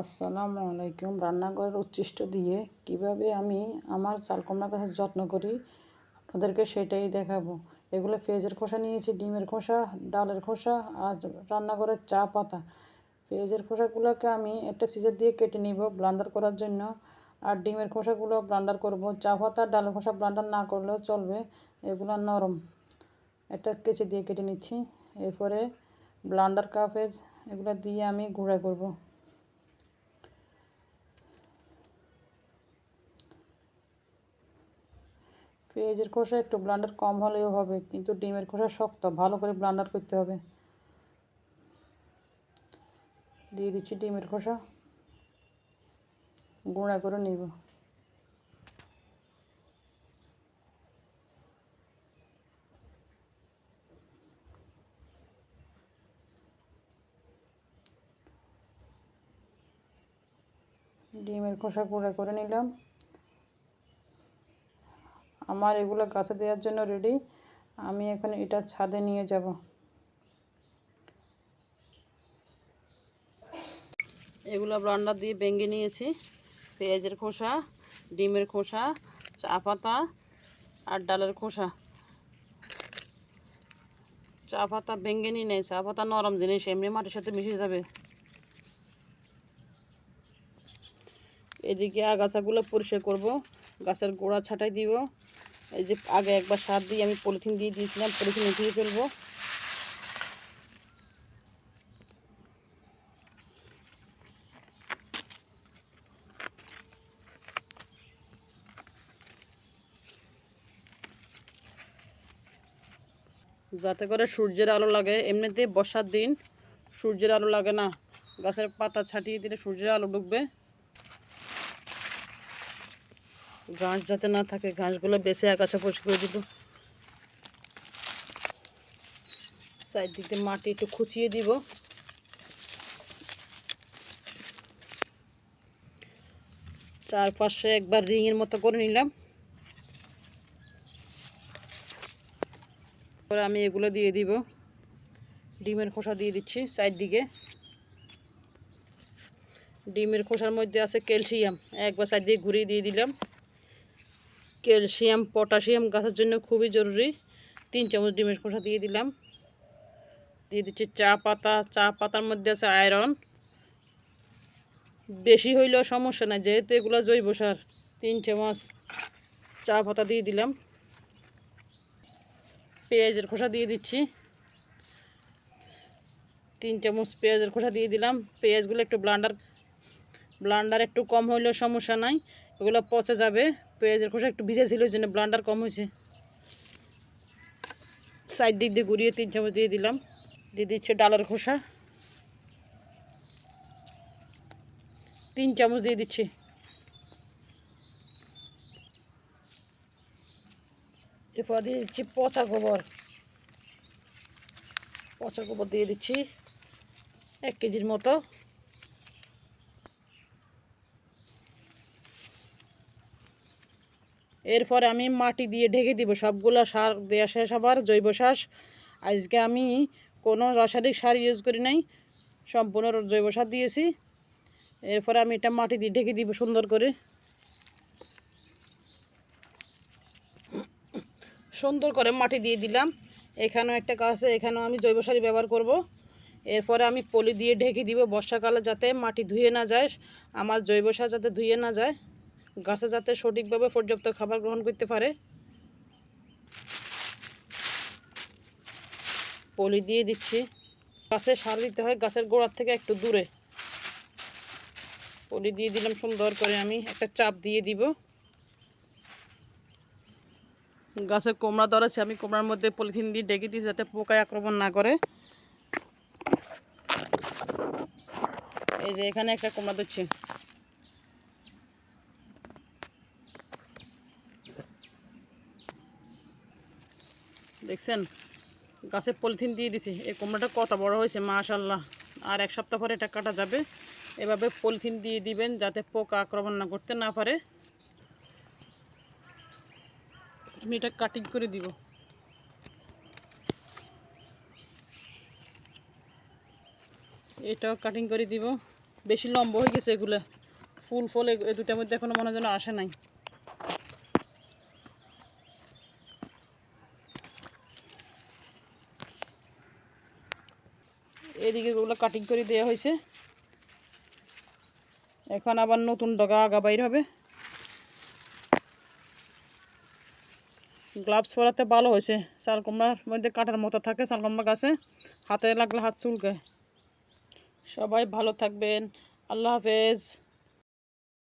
আসসালামু আলাইকুম। রান্নাঘরের উচ্ছিষ্ট দিয়ে কীভাবে আমি আমার চাল কুমড়া গাছের যত্ন করি আপনাদেরকে সেটাই দেখাবো। এগুলো পেঁয়াজের খোসা নিয়েছি, ডিমের খোসা, ডালের খোসা আর রান্নাঘরের চা পাতা। পেঁয়াজের খোসাগুলোকে আমি একটা সিজার দিয়ে কেটে নিব ব্লান্ডার করার জন্য। আর ডিমের খোসাগুলো ব্লান্ডার করব। চা পাতা, ডালের খোসা ব্লান্ডার না করলেও চলবে, এগুলো নরম। একটা কেচি দিয়ে কেটে নিচ্ছি। এরপরে ব্লান্ডার কাপে এগুলো দিয়ে আমি গুঁড়া করব। পেঁয়াজের খোসা একটু ব্লান্ডার কম হলেও হবে, কিন্তু ডিমের খোসা শক্ত, ভালো করে ব্লান্ডার করতে হবে। দিয়ে দিচ্ছি ডিমের খোসা, গুঁড়া করে নিব। ডিমের খোসা গুঁড়া করে নিলাম। আমার এগুলো গাছে দেওয়ার জন্য রেডি আমি এখন এটা ছাদে নিয়ে যাব। এগুলো ব্লান্ডার দিয়ে ভেঙে নিয়েছি। পেঁয়াজের খোসা, ডিমের খোসা, চা পাতা আর ডালের খোসা। চা পাতা ভেঙে নিয়ে নেই, চা পাতা নরম জিনিস, এমনি মাটির সাথে মিশে যাবে। এদিকে আগাছাগুলো পরিষ্কার করব। গাছের গোড়া ছাটাই দিব। এই যে আগে একবার সার দিয়ে আমি পলিথিন দিয়ে দিয়েছিলাম, পলিথিন উঠিয়ে ফেলব। যাতে করে সূর্যের আলো লাগে। এমনিতে বর্ষার দিন সূর্যের আলো লাগে না। গাছের পাতা ছাটিয়ে দিলে সূর্যের আলো ঢুকবে। ঘাস যাতে না থাকে, ঘাসগুলো বেশি আকাশে পরিষ্কার করে দিব। সাইড দিক মাটি একটু খুচিয়ে দিব। চারপাশে একবার রিংয়ের মতো করে নিলাম। পরে আমি এগুলো দিয়ে দিব। ডিমের খোসা দিয়ে দিচ্ছি সাইড দিকে। ডিমের খোসার মধ্যে আছে ক্যালসিয়াম, একবার সাইড দিয়ে ঘুরিয়ে দিয়ে দিলাম। ক্যালসিয়াম, পটাশিয়াম গাছের জন্য খুবই জরুরি। তিন চামচ ডিমের খোসা দিয়ে দিলাম। দিয়ে দিচ্ছি চা পাতা। চা পাতার মধ্যে আছে আয়রন। বেশি হইলেও সমস্যা নাই, যেহেতু এগুলো জৈব সার। তিন চামচ চা পাতা দিয়ে দিলাম। পেঁয়াজের খোসা দিয়ে দিচ্ছি। তিন চামচ পেঁয়াজের খোসা দিয়ে দিলাম। পেঁয়াজগুলো একটু ব্লান্ডার ব্লান্ডার একটু কম হইলেও সমস্যা নাই। এগুলো পচে যাবে, পেঁয়াজের খোসা একটু ভিজে ছিল জন্য ব্লান্ডার কম হয়েছে। সাইড দিক দিয়ে ঘুরিয়ে তিন চামচ দিয়ে দিলাম। দিয়ে দিচ্ছে ডালের খোসা। তিন চামচ দিয়ে দিচ্ছি। এরপর দিয়ে দিচ্ছি পচা গোবর। পচা গোবর দিয়ে দিচ্ছি এক কেজির মতো। এরপর আমি মাটি দিয়ে ঢেকে দিব। সবগুলো সার দেওয়া শেষ আবার, জৈব সার। আজকে আমি কোনো রাসায়নিক সার ইউজ করি নাই, সম্পূর্ণ জৈব সার দিয়েছি। এরপরে আমি এটা মাটি দিয়ে ঢেকে দিব সুন্দর করে। সুন্দর করে মাটি দিয়ে দিলাম। এখানেও একটা গাছে এখানেও আমি জৈব সারই ব্যবহার করব। এরপরে আমি পলি দিয়ে ঢেকে দিব বর্ষাকালে যাতে মাটি ধুয়ে না যায়, আমার জৈব সার যাতে ধুয়ে না যায়। গাছে যাতে সঠিকভাবে পর্যাপ্ত খাবার গ্রহণ করতে পারে। পলি দিয়ে দিচ্ছি। গাছে সার দিতে হয়, গাছের গোড়ার থেকে একটু দূরে। পলি দিয়ে দিলাম সুন্দর করে আমি, একটা চাপ দিয়ে দিব। গাছের কোমড়া ধরেছে আমি কোমড়ার মধ্যে পলিথিন দিয়ে ডেকে দিই যাতে পোকায় আক্রমণ না করে। এই যে এখানে একটা কোমড়া দিচ্ছি। দেখছেন? গাছে পলিথিন দিয়ে দিছি। এই কুমড়োটা কত বড় হয়েছে মাশাল্লাহ আর এক সপ্তাহ পরে এটা কাটা যাবে। এভাবে পলিথিন দিয়ে দিবেন যাতে পোকা আক্রমণ না করতে না পারে। আমি এটা কাটিং করে দিব। এটাও কাটিং করে দিব। বেশি লম্বা হয়ে গেছে এগুলো। ফুল ফল এ- দুটার মধ্যে এখনও মনে যেন আসে নাই। এদিকে ওগুলো কাটিং করে দেওয়া হয়েছে। এখন আবার নতুন ডগা আগা বাইর হবে। গ্লাভস পরাতে ভালো হয়েছে। শালকুমড়ার মধ্যে কাটার মতো থাকে শালকুমড়া গাছে। হাতে লাগলে হাত চুলকে। সবাই ভালো থাকবেন। আল্লাহ হাফেজ।